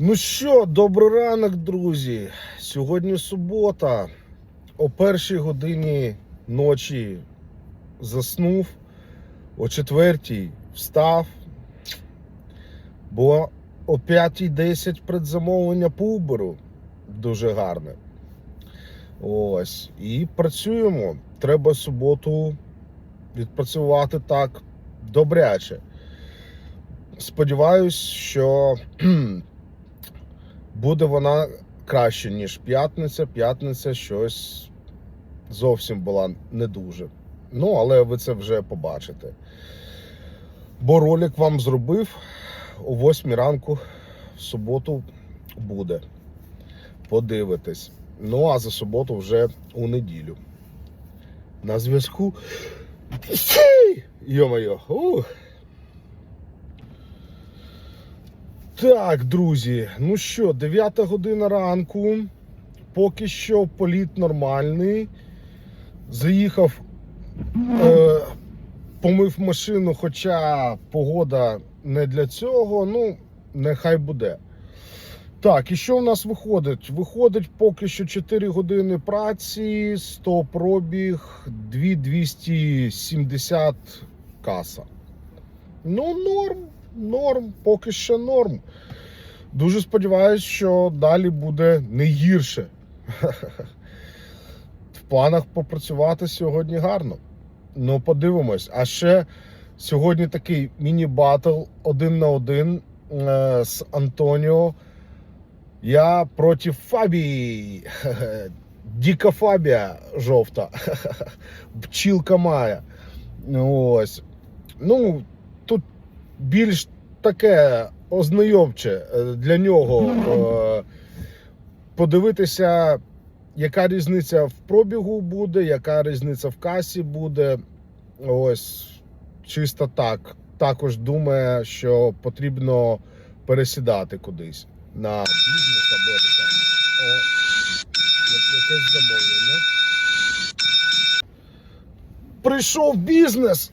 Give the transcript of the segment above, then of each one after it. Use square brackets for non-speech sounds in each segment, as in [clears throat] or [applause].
Ну що, добрий ранок, друзі. Сьогодні субота. О першій годині ночі заснув, о четвертій встав, бо о 5.10 предзамовлення Uber. Дуже гарне. Ось. І працюємо. Треба суботу відпрацювати так добряче. Сподіваюсь, що [clears throat] буде вона краще, ніж п'ятниця. П'ятниця щось зовсім була не дуже. Ну, але ви це вже побачите. Бо ролик вам зробив о 8 ранку в суботу буде. Подивитесь. Ну, а за суботу вже у неділю. На зв'язку. Йо-моє. Так, друзі, ну що, 9 година ранку. Поки що політ нормальний. Заїхав, е, помив машину, хоча погода не для цього. Ну, нехай буде. Так, і що в нас виходить? Виходить поки що 4 години праці, 100 пробіг, 2270 каса. Ну, норм, норм, поки що норм. Дуже сподіваюся, що далі буде не гірше. В планах попрацювати сьогодні гарно. Ну, подивимось. А ще сьогодні такий міні-батл один на один е, з Антоніо. Я проти Фабії. [laughs] Діка Фабія жовта. [laughs] Пчілка Мая. Ось. Ну, тут більш таке ознайомче е, для нього е, подивитися, яка різниця в пробігу буде, яка різниця в касі буде. Ось чисто так. Також думає, що потрібно пересідати кудись на бізнес або якесь замовлення. Прийшов бізнес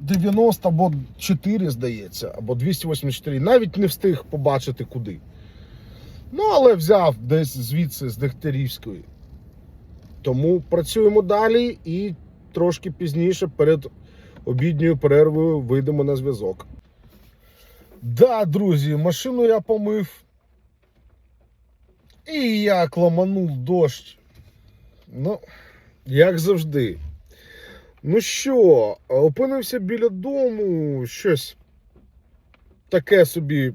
290 або 4, здається, або 284. Навіть не встиг побачити куди. Ну, але взяв десь звідси з Дегтярівської. Тому працюємо далі і трошки пізніше перед обідньою перервою вийдемо на зв'язок. Да, друзі, машину я помив. І як ламанув дощ. Ну, як завжди. Ну що, опинився біля дому, щось таке собі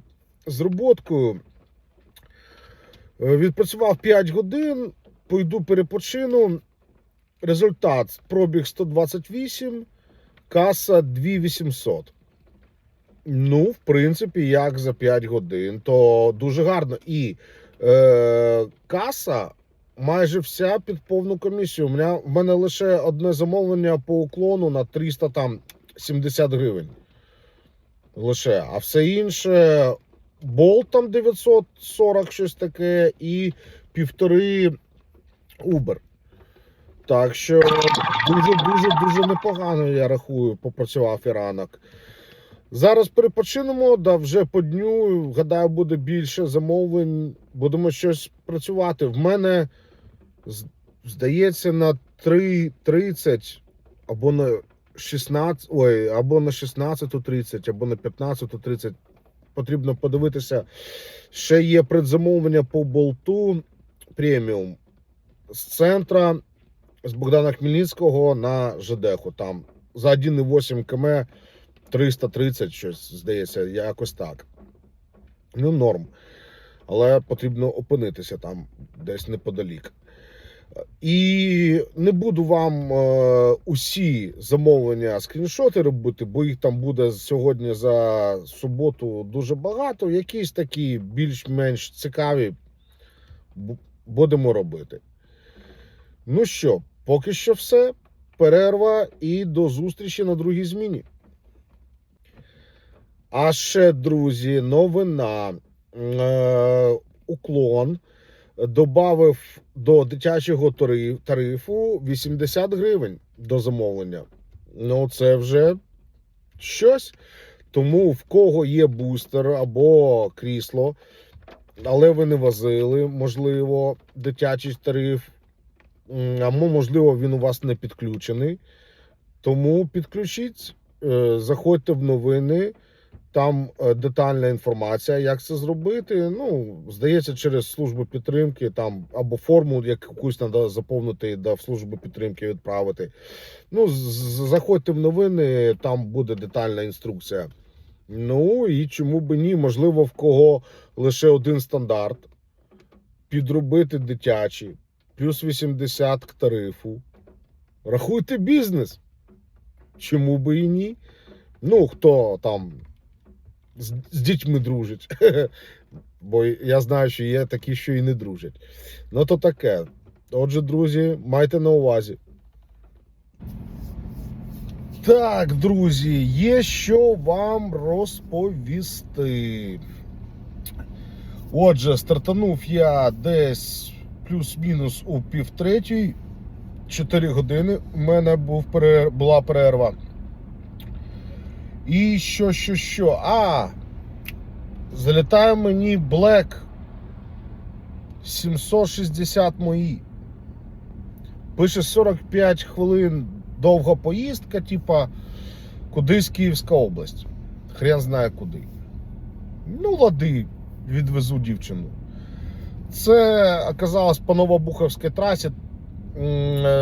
з роботкою. Е, Відпрацював 5 годин, пойду перепочину. Результат пробіг 128, каса 2800. Ну, в принципі, як за 5 годин, то дуже гарно. І е, каса майже вся під повну комісію. У мене, в мене лише одне замовлення по уклону на 370 гривень. Лише. А все інше болт там 940 щось таке, і півтори Uber. Так що дуже-дуже дуже непогано, я рахую, попрацював і ранок. Зараз перепочинемо, да вже по дню, гадаю, буде більше замовлень. Будемо щось працювати. В мене здається на 3.30 або на 16, ой, або на 16.30, або на 15.30. Потрібно подивитися. Ще є предзамовлення по болту преміум з центра з Богдана Хмельницького на ЖДХу. Там за 1,8 км 330 щось, здається, якось так. Ну, норм. Але потрібно опинитися там десь неподалік. І не буду вам е, усі замовлення скріншоти робити, бо їх там буде сьогодні за суботу дуже багато. Якісь такі більш-менш цікаві будемо робити. Ну що, поки що все. Перерва і до зустрічі на другій зміні. А ще, друзі, новина. Е, уклон додав до дитячого тарифу 80 гривень до замовлення. Ну, це вже щось. Тому в кого є бустер або крісло, але ви не возили, можливо, дитячий тариф, або, можливо, він у вас не підключений. Тому підключіть, е, заходьте в новини, там е, детальна інформація, як це зробити. Ну, здається, через службу підтримки, там або форму якусь треба заповнити, да, в службу підтримки відправити. Ну, заходьте в новини, там буде детальна інструкція. Ну і чому би ні? Можливо, в кого лише один стандарт, підробити дитячий, плюс 80 к тарифу. Рахуйте бізнес. Чому би і ні? Ну, хто там з, з дітьми дружить. [laughs] Бо я знаю, що є такі, що і не дружать. Ну, то таке. Отже, друзі, майте на увазі. Так, друзі, є що вам розповісти. Отже, стартанув я десь плюс-мінус у півтретій. 4 години у мене був була перерва. І що, що, що? А! Залітає мені Black 760 мої. Пише 45 хвилин довга поїздка, типа кудись Київська область. Хрен знає куди. Ну, лади, відвезу дівчину. Це оказалось по Новобуховській трасі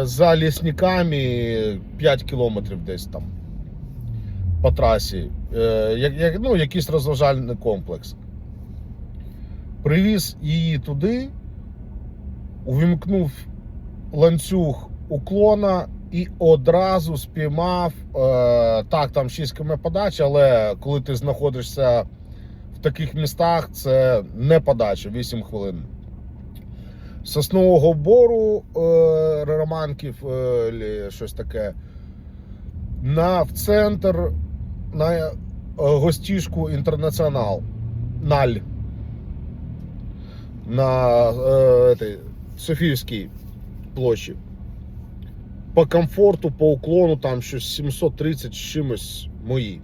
за лісниками 5 кілометрів десь там по трасі. Е, як, як, ну, якийсь розважальний комплекс. Привіз її туди, увімкнув ланцюг уклона і одразу спіймав. Е, так, там 6 км подачі, але коли ти знаходишся в таких містах, це не подача 8 хвилин. Соснового бору е, Романків, щось таке. На в центр на е, гостішку інтернаціонал. Наль. На этой, Софіївській площі. По комфорту, по уклону там щось 730 з чимось мої.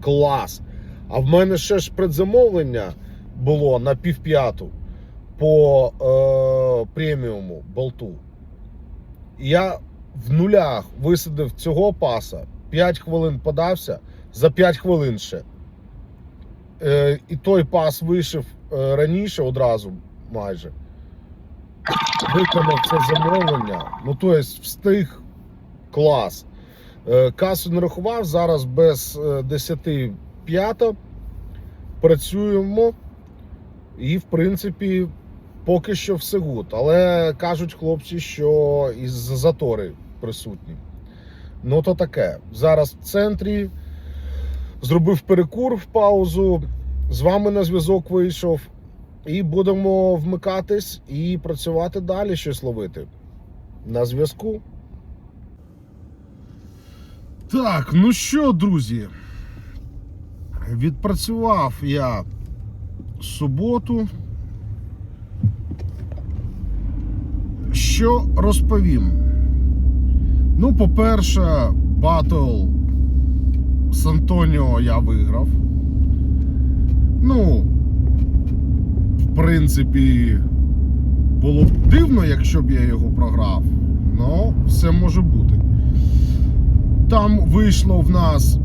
Клас. А в мене ще ж предзамовлення було на півп'яту по е, преміуму болту. Я в нулях висадив цього паса, 5 хвилин подався, за 5 хвилин ще. Е, і той пас вийшов е, раніше одразу майже. Виконав це замовлення. Ну, тобто, встиг клас. Е, касу не рахував, зараз без е, 10 п'ята. Працюємо. І, в принципі, поки що все гуд. Але кажуть хлопці, що із затори присутні. Ну, то таке. Зараз в центрі зробив перекур в паузу. З вами на зв'язок вийшов. І будемо вмикатись і працювати далі, щось ловити. На зв'язку. Так, ну що, друзі? Відпрацював я суботу. Що розповім? Ну, по-перше, батл з Антоніо я виграв. Ну, в принципі, було б дивно, якщо б я його програв. Ну, все може бути. Там вийшло в нас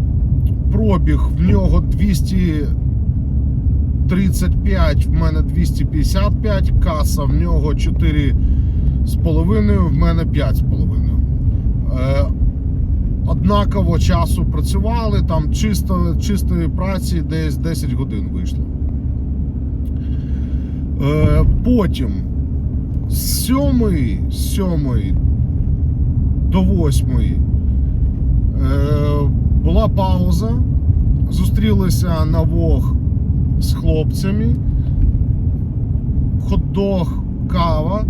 пробіг, в нього 235, в мене 255, каса, в нього 4,5, в мене 5,5. Е, однаково часу працювали, там чисто, чистої праці десь 10 годин вийшло. Е, потім з 7, 7 до 8 е, була пауза. Зустрілися на вог з хлопцями. Хот-дог, кава,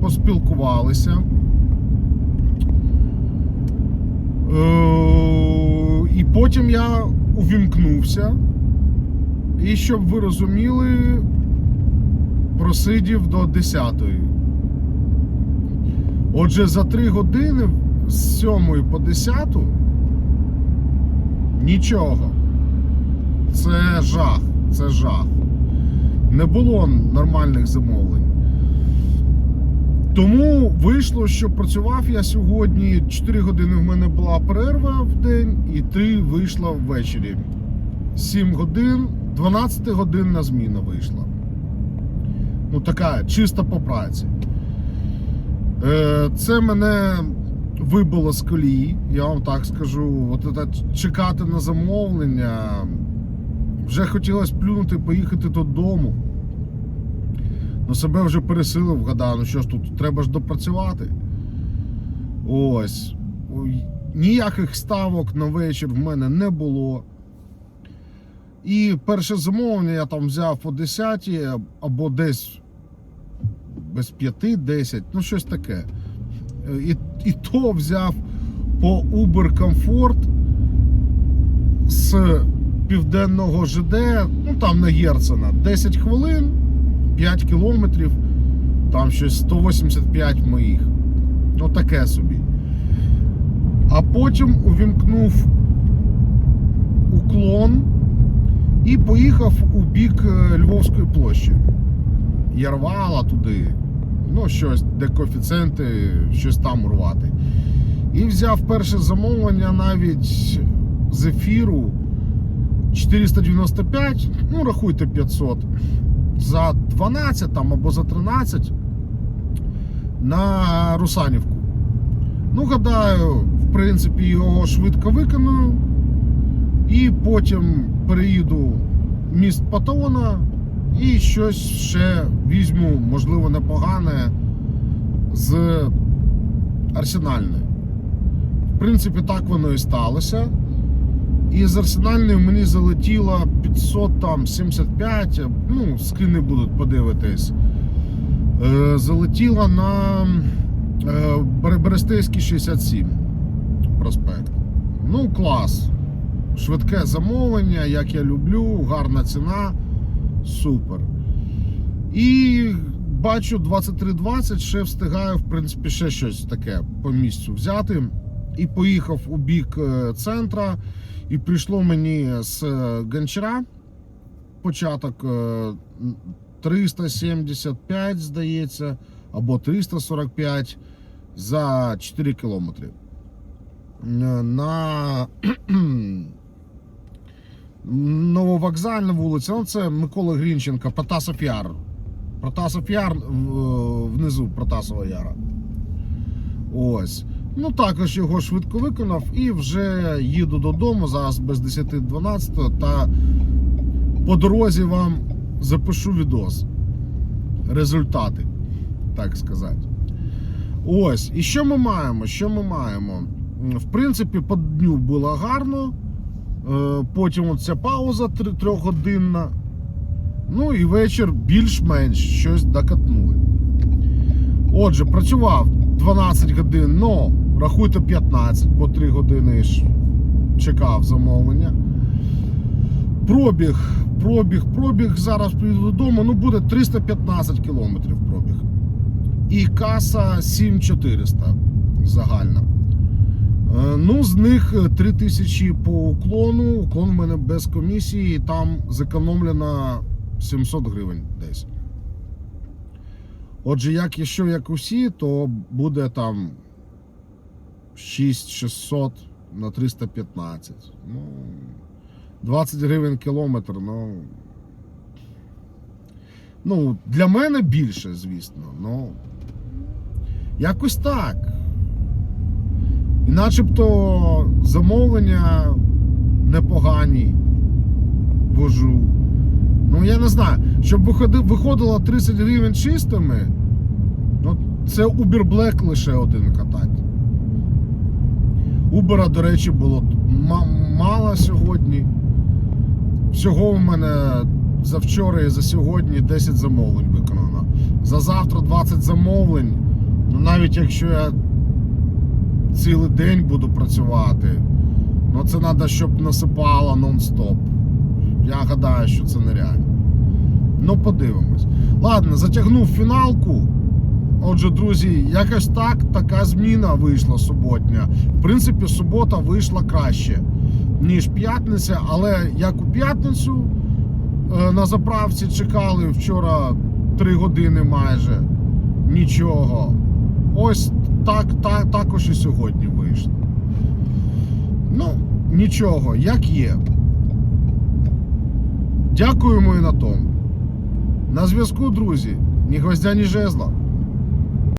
поспілкувалися. Е, і потім я увімкнувся. І щоб ви розуміли, просидів до 10-ї. Отже, за 3 години з 7 по 10 нічого. це жах. Це жах. Не було нормальних замовлень. Тому вийшло, що працював я сьогодні. 4 години в мене була перерва в день, і 3 вийшла ввечері. 7 годин, 12 годинна зміна вийшла. Ну, така чиста по праці. Е, Це мене вибило з колії, я вам так скажу. От це чекати на замовлення. Вже хотілося плюнути, поїхати додому. Ну, себе вже пересилив, гадаю, ну що ж тут, треба ж допрацювати. Ось. Ніяких ставок на вечір в мене не було. І перше замовлення я там взяв по 10 або десь без 5-10, ну щось таке. Е, І, і то взяв по Uber Comfort з південного ЖД, ну там на Герцена, 10 хвилин, 5 кілометрів, там щось 185 моїх. Ну таке собі. А потім увімкнув уклон і поїхав у бік е, Львовської площі. Ярвала туди, ну щось, де коефіцієнти, щось там урвати. І взяв перше замовлення навіть з ефіру 495, ну рахуйте 500, за 12 там або за 13 на Русанівку. Ну, гадаю, в принципі, його швидко виконую. І потім переїду в міст Патона і щось ще візьму, можливо, непогане з арсенальної. В принципі, так воно і сталося. І з арсенальної мені залетіло 575, ну, скини будуть подивитись. Е, залетіло на е, Берестейський 67 проспект. Ну, клас. Швидке замовлення, як я люблю, гарна ціна. Супер. І бачу 23.20, ще встигаю, в принципі, ще щось таке по місцю взяти. І поїхав у бік е, центра. І прийшло мені з е, Гончара початок е, 375, здається, або 345 за 4 кілометри. Е, На [clears throat] Нововокзальна вулиця, ну це Микола Грінченка, Протасов Яр. Протасов Яр внизу Протасова Яра. Ось. Ну також його швидко виконав і вже їду додому зараз без 10-12 та по дорозі вам запишу відос. Результати, так сказати. Ось. І що ми маємо? Що ми маємо? В принципі, по дню було гарно. Е, Потім от ця пауза трьохгодинна. Ну і вечір більш-менш щось докатнули. Отже, працював 12 годин, ну, рахуйте 15, бо 3 години ж чекав замовлення. Пробіг, пробіг, пробіг. Зараз приїду додому. Ну, буде 315 кілометрів пробіг. І каса 7400 загальна. Е, Ну, з них е, 3000 по уклону. Уклон в мене без комісії, і там зекономлено 700 гривень десь. Отже, як якщо як усі, то буде там 6600 на 315. Ну, 20 гривень кілометр, ну. Ну, для мене більше, звісно. Ну, якось так. І начебто замовлення непогані вожу. Ну, я не знаю, щоб виходило 30 гривень чистими, ну, це Uber Black лише один катать. Uber, до речі, було мало сьогодні. Всього в мене за вчора і за сьогодні 10 замовлень виконано. За завтра 20 замовлень. Ну навіть якщо я цілий день буду працювати, ну це треба, щоб насипало нон-стоп. Я гадаю, що це нереально. Ну, подивимось. Ладно, затягнув фіналку. Отже, друзі, якось так, така зміна вийшла суботня. В принципі, субота вийшла краще. ніж п'ятниця, але як у п'ятницю е, на заправці чекали вчора 3 години майже нічого. Ось так, так також і сьогодні вийшло. Ну, нічого, як є. Дякуємо і на тому. На зв'язку, друзі. Ні гвоздя, ні жезла.